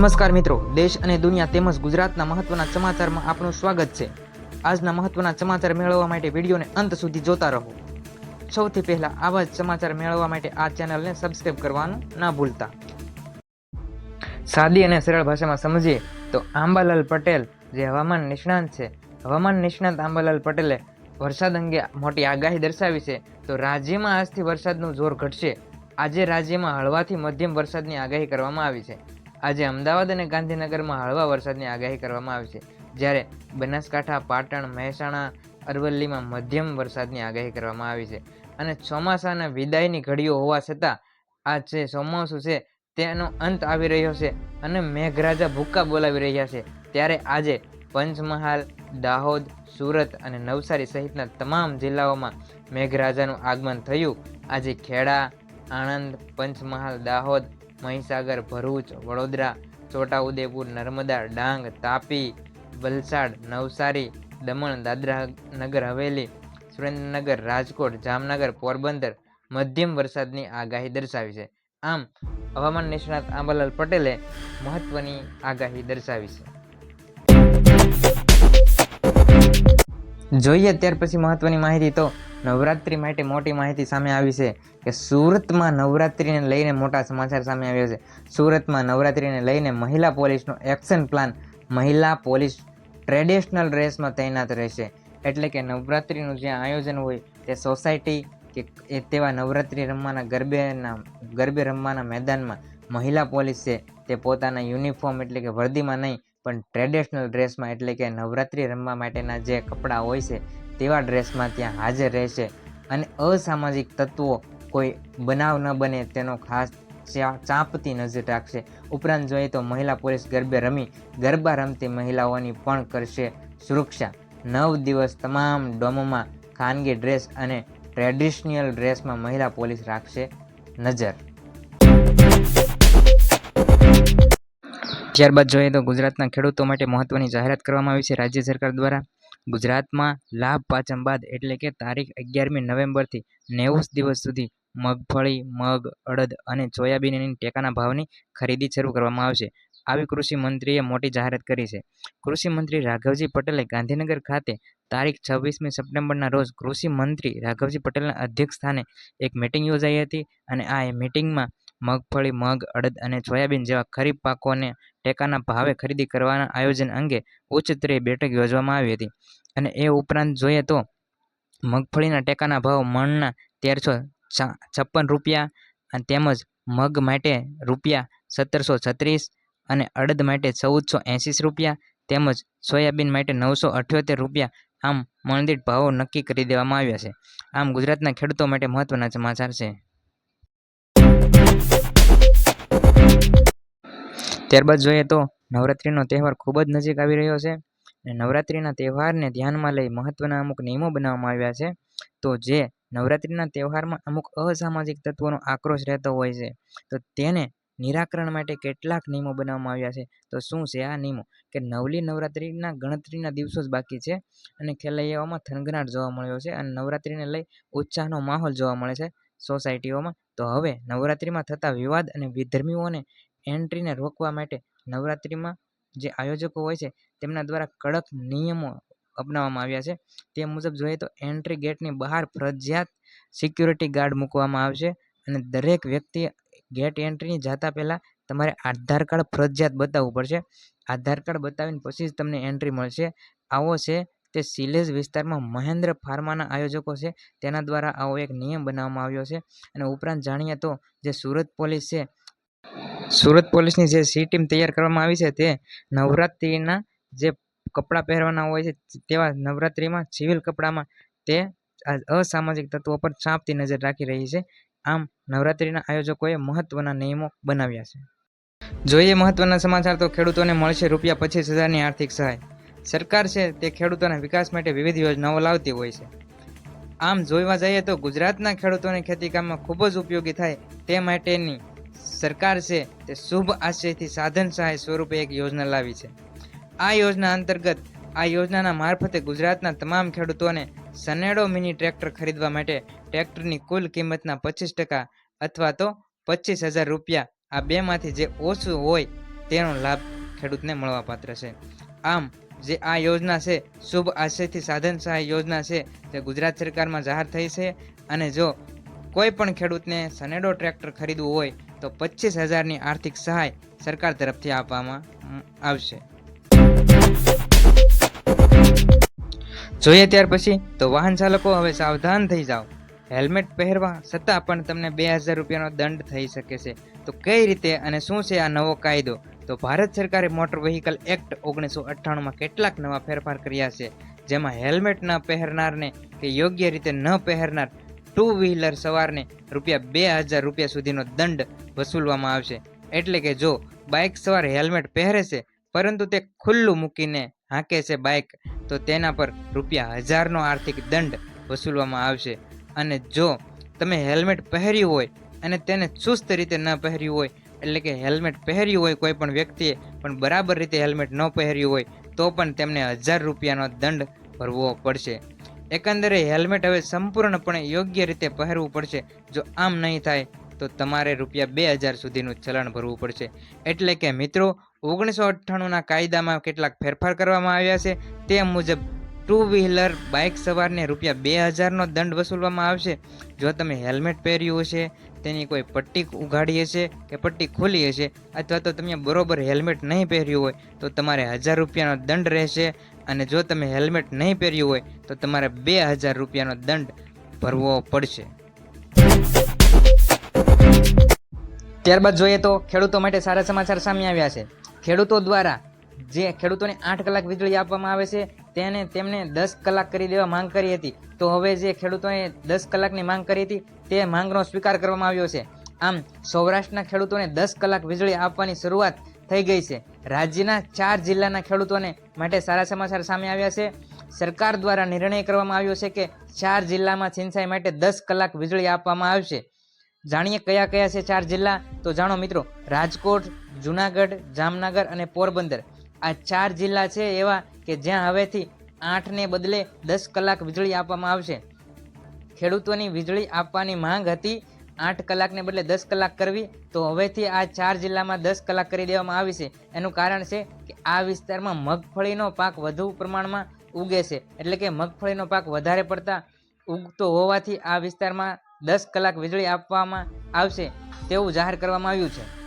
નમસ્કાર મિત્રો, દેશ અને દુનિયા તેમજ ગુજરાતના મહત્વના સમાચારમાં આપનું સ્વાગત છે. આજના મહત્વના સમાચાર મેળવવા માટે વિડીયોને અંત સુધી જોતા રહો. સૌથી પહેલા આવા જ સમાચાર મેળવવા માટે આ ચેનલને સબસ્ક્રાઇબ કરવાનું ના ભૂલતા. સાદી અને સરળ ભાષામાં સમજીએ તો આંબાલાલ પટેલ જે હવામાન નિષ્ણાંત છે. હવામાન નિષ્ણાંત આંબાલાલ પટેલે વરસાદ અંગે મોટી આગાહી દર્શાવી છે તો રાજ્યમાં આજથી વરસાદનું જોર ઘટશે. આજે રાજ્યમાં હળવાથી મધ્યમ વરસાદની આગાહી કરવામાં આવી છે. આજે અમદાવાદ અને ગાંધીનગરમાં હળવા વરસાદની આગાહી કરવામાં આવી છે. જ્યારે બનાસકાંઠા, પાટણ, મહેસાણા, અરવલ્લીમાં મધ્યમ વરસાદની આગાહી કરવામાં આવી છે. અને ચોમાસાના વિદાયની ઘડીઓ હોવા છતાં આ જે ચોમાસું છે, તેનો અંત આવી રહ્યો છે અને મેઘરાજા ભૂક્કા બોલાવી રહ્યા છે. ત્યારે આજે પંચમહાલ, દાહોદ, સુરત અને નવસારી સહિતના તમામ જિલ્લાઓમાં મેઘરાજાનું આગમન થયું. આજે ખેડા, આણંદ, પંચમહાલ, દાહોદ મહીસાગર, ભરૂચ, વડોદરા, છોટાઉદેપુર, નર્મદા, ડાંગ, તાપી, વલસાડ, નવસારી, દમણ, દાદરા નગર, હવેલી, સુરેન્દ્રનગર, રાજકોટ, જામનગર, પોરબંદર, મધ્યમ વરસાદની આગાહી દર્શાવી છે. આમ, હવામાન નિષ્ણાત આંબાલાલ પટેલે મહત્વની આગાહી દર્શાવી છે. જોઈએ ત્યાર પછી મહત્વની માહિતી તો નવરાત્રી માટે મોટી માહિતી સામે આવી છે કે સુરતમાં નવરાત્રીને લઈને મોટા સમાચાર સામે આવ્યા છે. સુરતમાં નવરાત્રીને લઈને મહિલા પોલીસનો એક્શન પ્લાન મહિલા પોલીસ ટ્રેડિશનલ ડ્રેસમાં તૈનાત રહેશે. એટલે કે નવરાત્રીનું જે આયોજન હોય તે સોસાયટી કે એ તેવા નવરાત્રી રમવાના ગરબેના, ગરબે રમવાના મેદાનમાં મહિલા પોલીસ છે તે પોતાના યુનિફોર્મ એટલે કે વર્દીમાં નહીં, પણ ટ્રેડિશનલ ડ્રેસમાં એટલે કે નવરાત્રી રમવા માટેના જે કપડાં હોય છે તેવા ડ્રેસમાં ત્યાં હાજર રહેશે અને અસામાજિક તત્વો કોઈ બનાવ ન બને તેનો ખાસ ચાંપતી નજર રાખશે. ઉપરાંત જોઈએ તો મહિલા પોલીસ ગરબે રમી, ગરબા રમતી મહિલાઓની પણ કરશે સુરક્ષા. નવ દિવસ તમામ ડોમોમાં ખાનગી ડ્રેસ અને ટ્રેડિશનલ ડ્રેસમાં મહિલા પોલીસ રાખશે નજર. ત્યારબાદ જોઈએ તો ગુજરાતના ખેડૂતો માટે મહત્વની જાહેરાત કરવામાં આવી છે. રાજ્ય સરકાર દ્વારા ગુજરાતમાં લાભ પાંચમ બાદ એટલે કે તારીખ અગિયારમી નવેમ્બરથી નેવું દિવસ સુધી મગફળી, મગ, અડદ અને સોયાબીનની ટેકાના ભાવની ખરીદી શરૂ કરવામાં આવશે. આવી કૃષિ મંત્રીએ મોટી જાહેરાત કરી છે. કૃષિ મંત્રી રાઘવજી પટેલે ગાંધીનગર ખાતે તારીખ છવ્વીસમી સપ્ટેમ્બરના રોજ કૃષિ મંત્રી રાઘવજી પટેલના અધ્યક્ષ સ્થાને એક મિટિંગ યોજાઈ હતી અને આ મિટિંગમાં મગફળી, મગ, અડદ અને સોયાબીન જેવા ખરીફ પાકોને ટેકાના ભાવે ખરીદી કરવાના આયોજન અંગે ઉચ્ચસ્તરીય બેઠક યોજવામાં આવી હતી. અને એ ઉપરાંત જોઈએ તો, મગફળીના ટેકાના ભાવ મણના તેરસો છપ્પન રૂપિયા અને તેમજ મગ માટે રૂપિયા સત્તરસો છત્રીસ અને અડદ માટે ચૌદસો એંસી રૂપિયા તેમજ સોયાબીન માટે નવસો અઠ્યોતેર રૂપિયા આમ મણદીઠ ભાવો નક્કી કરી દેવામાં આવ્યા છે. આમ ગુજરાતના ખેડૂતો માટે મહત્ત્વના સમાચાર છે. ત્યારબાદ જોઈએ તો નવરાત્રિનો તહેવાર ખૂબ જ નજીક આવી રહ્યો છે અને નવરાત્રિના તહેવારને ધ્યાનમાં લઈ મહત્ત્વના અમુક નિયમો બનાવવામાં આવ્યા છે. તો જે નવરાત્રિના તહેવારમાં અમુક અસામાજિક તત્વોનો આક્રોશ રહેતો હોય છે, તો તેને નિરાકરણ માટે કેટલાક નિયમો બનાવવામાં આવ્યા છે. તો શું છે આ નિયમો? કે નવલી નવરાત્રિના ગણતરીના દિવસો જ બાકી છે અને ખેલૈયાઓમાં થનગનાટ જોવા મળ્યો છે અને નવરાત્રિને લઈ ઉત્સાહનો માહોલ જોવા મળે છે સોસાયટીઓમાં. તો હવે નવરાત્રિમાં થતા વિવાદ અને વિધર્મીઓને એન્ટ્રીને રોકવા માટે નવરાત્રિમાં જે આયોજકો હોય છે, તેમના દ્વારા કડક નિયમો અપનાવવામાં આવ્યા છે. તે મુજબ જોઈએ તો એન્ટ્રી ગેટની બહાર ફરજિયાત સિક્યુરિટી ગાર્ડ મૂકવામાં આવશે અને દરેક વ્યક્તિએ ગેટ એન્ટ્રીની જતા પહેલાં તમારે આધાર કાર્ડ ફરજિયાત બતાવવું પડશે. આધાર કાર્ડ બતાવીને પછી જ તમને એન્ટ્રી મળશે. આવો છે તે સિલેજ વિસ્તારમાં મહેન્દ્ર ફાર્માના આયોજકો છે. તેના દ્વારા આવો એક નિયમ બનાવવામાં આવ્યો છે અને ઉપરાંત જાણીએ તો જે સુરત પોલીસ છે સુરત પોલીસની જે સી ટીમ તૈયાર કરવામાં આવી છે તે નવરાત્રિના જે કપડાં પહેરવાના હોય છે તેવા નવરાત્રિમાં સિવિલ કપડામાં તે અસામાજિક તત્વો પર ચાંપતી નજર રાખી રહી છે. આમ નવરાત્રિના આયોજકોએ મહત્ત્વના નિયમો બનાવ્યા છે. જોઈએ મહત્ત્વના સમાચાર તો ખેડૂતોને મળશે રૂપિયા પચીસ હજારની આર્થિક સહાય. સરકાર છે તે ખેડૂતોના વિકાસ માટે વિવિધ યોજનાઓ લાવતી હોય છે. આમ જોવા જઈએ તો ગુજરાતના ખેડૂતોને ખેતીકામમાં ખૂબ જ ઉપયોગી થાય તે માટેની સરકાર છે તે શુભ આશયથી સાધન સહાય સ્વરૂપે એક યોજના લાવી છે. આ યોજના અંતર્ગત આ યોજનાના મારફતે ગુજરાતના તમામ ખેડૂતોને સનેડો મિની ટ્રેક્ટર ખરીદવા માટે ટ્રેક્ટરની કુલ કિંમતના પચીસ ટકા અથવા તો પચીસ હજાર રૂપિયા આ બેમાંથી જે ઓછું હોય તેનો લાભ ખેડૂતને મળવાપાત્ર છે. આમ, જે આ યોજના છે, શુભ આશયથી સાધન સહાય યોજના છે જે ગુજરાત સરકારમાં જાહેર થઈ છે અને જો કોઈ પણ ખેડૂતને સનેડો ટ્રેક્ટર ખરીદવું હોય તો પચીસ હજારની આર્થિક સહાય સરકાર તરફથી આપવામાં આવશે. જોઈએ ત્યાર પછી તો વાહન ચાલકો હવે સાવધાન થઈ જાઓ. હેલ્મેટ પહેરવા છતાં પણ તમને બે હજાર રૂપિયાનો દંડ થઈ શકે છે. તો કઈ રીતે અને શું છે આ નવો કાયદો? તો ભારત સરકારે મોટર વ્હીકલ એક્ટ ઓગણીસો અઠ્ઠાણુંમાં કેટલાક નવા ફેરફાર કર્યા છે. જેમાં હેલ્મેટ ન પહેરનારને કે યોગ્ય રીતે ન પહેરનાર ટુ વ્હીલર સવારને રૂપિયા બે હજાર રૂપિયા સુધીનો દંડ વસૂલવામાં આવશે. એટલે કે જો બાઇક સવાર હેલ્મેટ પહેરે છે, પરંતુ તે ખુલ્લું મૂકીને હાંકે છે બાઇક, તો તેના પર રૂપિયા હજારનો આર્થિક દંડ વસૂલવામાં આવશે. અને જો તમે હેલ્મેટ પહેર્યું હોય અને તેને ચુસ્ત રીતે ન પહેર્યું હોય, એટલે કે હેલ્મેટ પહેર્યું હોય કોઈ પણ વ્યક્તિએ, પણ બરાબર રીતે હેલ્મેટ ન પહેર્યું હોય, તો પણ તેમને હજાર રૂપિયાનો દંડ ભરવો પડશે. એકંદરે હેલ્મેટ હવે સંપૂર્ણપણે યોગ્ય રીતે પહેરવું પડશે. જો આમ નહીં થાય, તો તમારે રૂપિયા બે હજાર સુધીનું ચલણ ભરવું પડશે. એટલે કે મિત્રો, ઓગણીસો અઠ્ઠાણુંના કાયદામાં કેટલાક ફેરફાર કરવામાં આવ્યા છે. તે મુજબ ટુ વ્હીલર બાઇક સવારને રૂપિયા બે હજારનો દંડ વસૂલવામાં આવશે. જો તમે હેલ્મેટ પહેર્યું હશે, તેની કોઈ પટ્ટી ઉઘાડી હશે કે પટ્ટી ખોલી હશે, અથવા તો તમે બરોબર હેલ્મેટ નહીં પહેર્યું હોય, તો તમારે હજાર રૂપિયાનો દંડ રહેશે. અને જો તમે હેલ્મેટ નહીં પહેર્યું હોય, તો તમારે બે હજાર રૂપિયાનો દંડ ભરવો પડશે. ત્યારબાદ જોઈએ તો ખેડૂતો માટે સારા સમાચાર સામે આવ્યા છે. ખેડૂતો દ્વારા જે ખેડૂતોને આઠ કલાક વીજળી આપવામાં આવે છે, તેને તેમને દસ કલાક કરી દેવા માંગ કરી હતી. તો હવે જે ખેડૂતોએ દસ કલાકની માંગ કરી હતી, તે માંગનો સ્વીકાર કરવામાં આવ્યો છે. આમ સૌરાષ્ટ્રના ખેડૂતોને દસ કલાક વીજળી આપવાની શરૂઆત થઈ ગઈ છે. રાજ્યના ચાર જિલ્લાના ખેડૂતોને માટે સારા સમાચાર સામે આવ્યા છે. સરકાર દ્વારા નિર્ણય કરવામાં આવ્યો છે કે ચાર જિલ્લામાં સિંચાઈ માટે દસ કલાક વીજળી આપવામાં આવશે. જાણીએ કયા કયા છે ચાર જિલ્લા? તો જાણો મિત્રો, રાજકોટ, જુનાગઢ, જામનગર અને પોરબંદર. આ ચાર જિલ્લા છે એવા કે જ્યાં હવેથી આઠને બદલે દસ કલાક વીજળી આપવામાં આવશે. ખેડૂતોની વીજળી આપવાની માંગ હતી આઠ કલાકને બદલે દસ કલાક કરવી, તો હવેથી આ ચાર જિલ્લામાં દસ કલાક કરી દેવામાં આવી છે. એનું કારણ છે કે આ વિસ્તારમાં મગફળીનો પાક વધુ પ્રમાણમાં ઉગે છે. એટલે કે મગફળીનો પાક વધારે પડતા ઉગતો હોવાથી આ વિસ્તારમાં દસ કલાક વીજળી આપવામાં આવશે તેવું જાહેર કરવામાં આવ્યું છે.